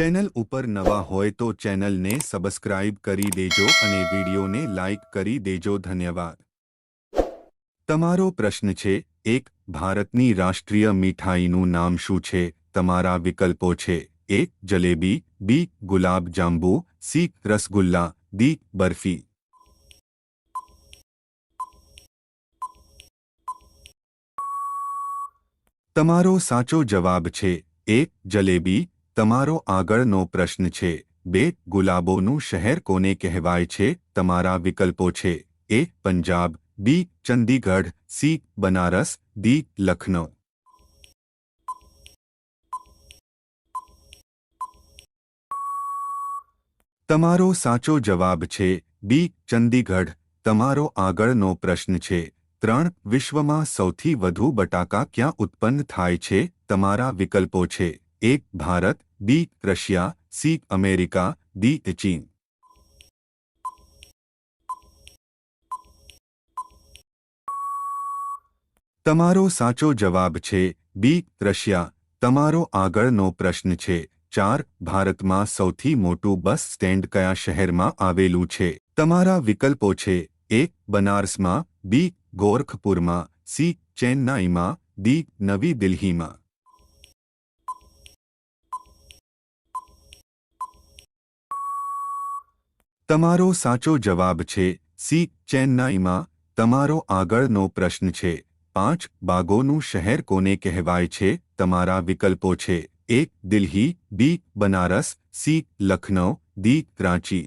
Channel ઉપર નવા હોય તો ચેનલને સબસ્ક્રાઇબ કરી દેજો અને વિડીયોને લાઇક કરી દેજો. ધન્યવાદ. તમારો પ્રશ્ન છે, એક, ભારતની રાષ્ટ્રીય મીઠાઈનું નામ શું છે? તમારા વિકલ્પો છે, A, jalebi, B, gulab jamun, C, rasgulla D barfi. તમારો સાચો જવાબ છે, એ, જલેબી તમારો આગળનો પ્રશ્ન છે. બે, ગુલાબોનું શહેર કોને કહેવાય છે? તમારા વિકલ્પો છે. A, Punjab, B, Chandigarh, C, Banaras D Lucknow. તમારો સાચો જવાબ છે. બી, ચંદીગઢ. તમારો આગળનો પ્રશ્ન છે. ત્રણ, વિશ્વમાં સૌથી વધુ બટાકા ક્યાં ઉત્પન્ન થાય છે? તમારા વિકલ્પો છે. એક, Bharat. B Russia, C, America, D ચીન. તમારો સાચો જવાબ છે બી, રશિયા. તમારો આગળનો પ્રશ્ન છે ચાર, ભારતમાં સૌથી મોટું બસ સ્ટેન્ડ કયા શહેરમાં આવેલું છે? તમારા વિકલ્પો છે એ, બનારસમાં, બી, ગોરખપુરમાં, સી, ચેન્નાઈમાં દી નવી દિલ્હીમાં. તમારો સાચો જવાબ છે સી ચેન્નાઈમાં તમારો આગળનો પ્રશ્ન છે પાંચ બાગોનું શહેર કોને કહેવાય છે તમારા વિકલ્પો છે એક Delhi B Banaras C Lucknow D Ranchi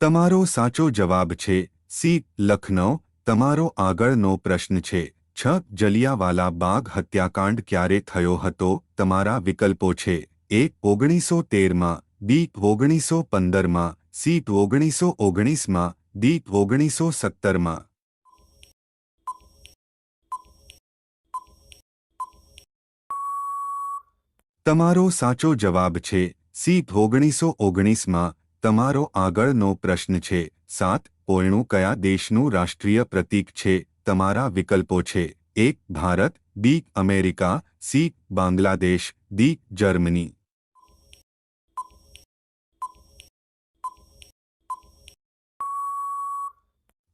તમારો સાચો જવાબ છે સી લખનૌ તમારો આગળનો પ્રશ્ન છે છ, જલિયાવાલા બાગ હત્યાકાંડ ક્યારે થયો હતો? તમારા વિકલ્પો છે. એ ઓગણીસો તેરમાં બી ઓગણીસો પંદરમાં સી ઓગણીસો ઓગણીસમાં ડી ઓગણીસો સત્તરમાં તમારો સાચો જવાબ છે. સી ઓગણીસો ઓગણીસમાં તમારો આગળનો પ્રશ્ન છે. સાત પોયણું કયા દેશનું રાષ્ટ્રીય પ્રતીક છે? તમારા વિકલ્પો છે એક Bharat B America C Bangladesh D Germany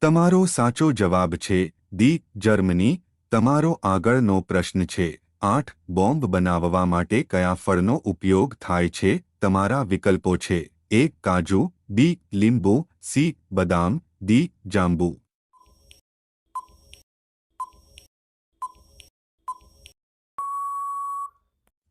તમારો સાચો જવાબ છે દી જર્મની તમારો આગળનો પ્રશ્ન છે આઠ બોમ્બ બનાવવા માટે કયા ફળનો ઉપયોગ થાય છે તમારા વિકલ્પો છે એક કાજુ બી લીંબુ સી બદામ દી જાંબુ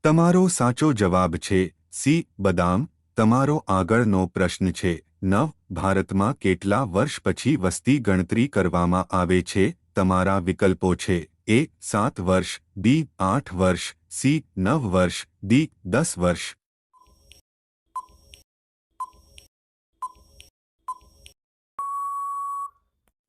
તમારો સાચો જવાબ છે સી બદામ તમારો આગળનો પ્રશ્ન છે નવ ભારતમાં કેટલા વર્ષ પછી વસ્તી ગણતરી કરવામાં આવે છે તમારા વિકલ્પો છે એ સાત વર્ષ બી આઠ વર્ષ સી નવ વર્ષ ડી દસ વર્ષ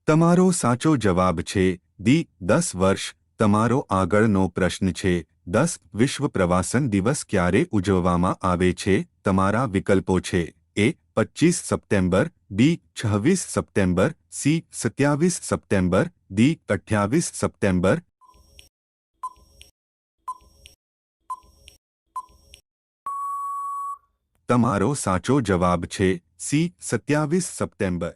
તમારો સાચો જવાબ છે દી દસ વર્ષ તમારો આગળનો પ્રશ્ન છે દસ વિશ્વ પ્રવાસન દિવસ ક્યારે ઉજવવામાં આવે છે તમારા વિકલ્પો છે એ પચીસ સપ્ટેમ્બર બી છવ્વીસ સપ્ટેમ્બર સી સત્યાવીસ સપ્ટેમ્બર દી અઠ્યાવીસ સપ્ટેમ્બર તમારો સાચો જવાબ છે સી સત્યાવીસ સપ્ટેમ્બર